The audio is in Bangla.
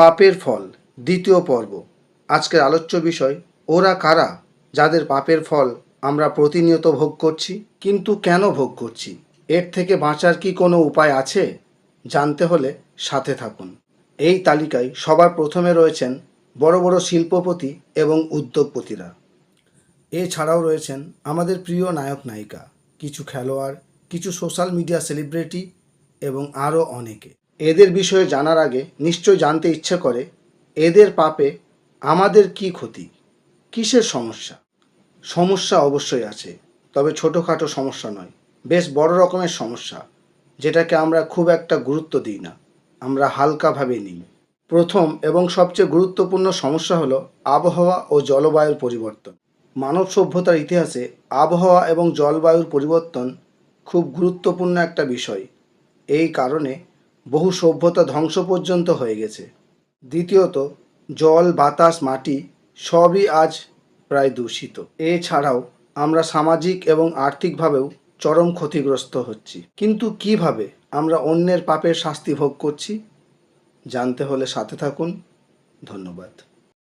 পাপের ফল, দ্বিতীয় পর্ব। আজকের আলোচ্য বিষয়, ওরা কারা, যাদের পাপের ফল আমরা প্রতিনিয়ত ভোগ করছি, কিন্তু কেন ভোগ করছি? এর থেকে বাঁচার কি কোনো উপায় আছে? জানতে হলে সাথে থাকুন। এই তালিকায় সবার প্রথমে রয়েছেন বড় বড় শিল্পপতি এবং উদ্যোগপতিরা। এছাড়াও রয়েছেন আমাদের প্রিয় নায়ক নায়িকা, কিছু খেলোয়াড়, কিছু সোশ্যাল মিডিয়া সেলিব্রিটি এবং আরও অনেকে। এদের বিষয়ে জানার আগে নিশ্চয় জানতে ইচ্ছে করে, এদের পাপে আমাদের কি ক্ষতি? কিসের সমস্যা? সমস্যা অবশ্যই আছে, তবে ছোটোখাটো সমস্যা নয়। বেশ বড় রকমের সমস্যা, যেটাকে আমরা খুব একটা গুরুত্ব দিই না। আমরা হালকাভাবে নিই। প্রথম এবং সবচেয়ে গুরুত্বপূর্ণ সমস্যা হলো আবহাওয়া ও জলবায়ুর পরিবর্তন। মানব সভ্যতার ইতিহাসে আবহাওয়া এবং জলবায়ুর পরিবর্তন খুব গুরুত্বপূর্ণ একটা বিষয়। এই কারণে বহু সভ্যতা ধ্বংস পর্যন্ত হয়ে গেছে। দ্বিতীয়ত, জল, বাতাস, মাটি সবই আজ প্রায় দূষিত। এছাড়াও আমরা সামাজিক এবং আর্থিকভাবেও চরম ক্ষতিগ্রস্ত হচ্ছি। কিন্তু কীভাবে আমরা অন্যের পাপের শাস্তি ভোগ করছি, জানতে হলে সাথে থাকুন। ধন্যবাদ।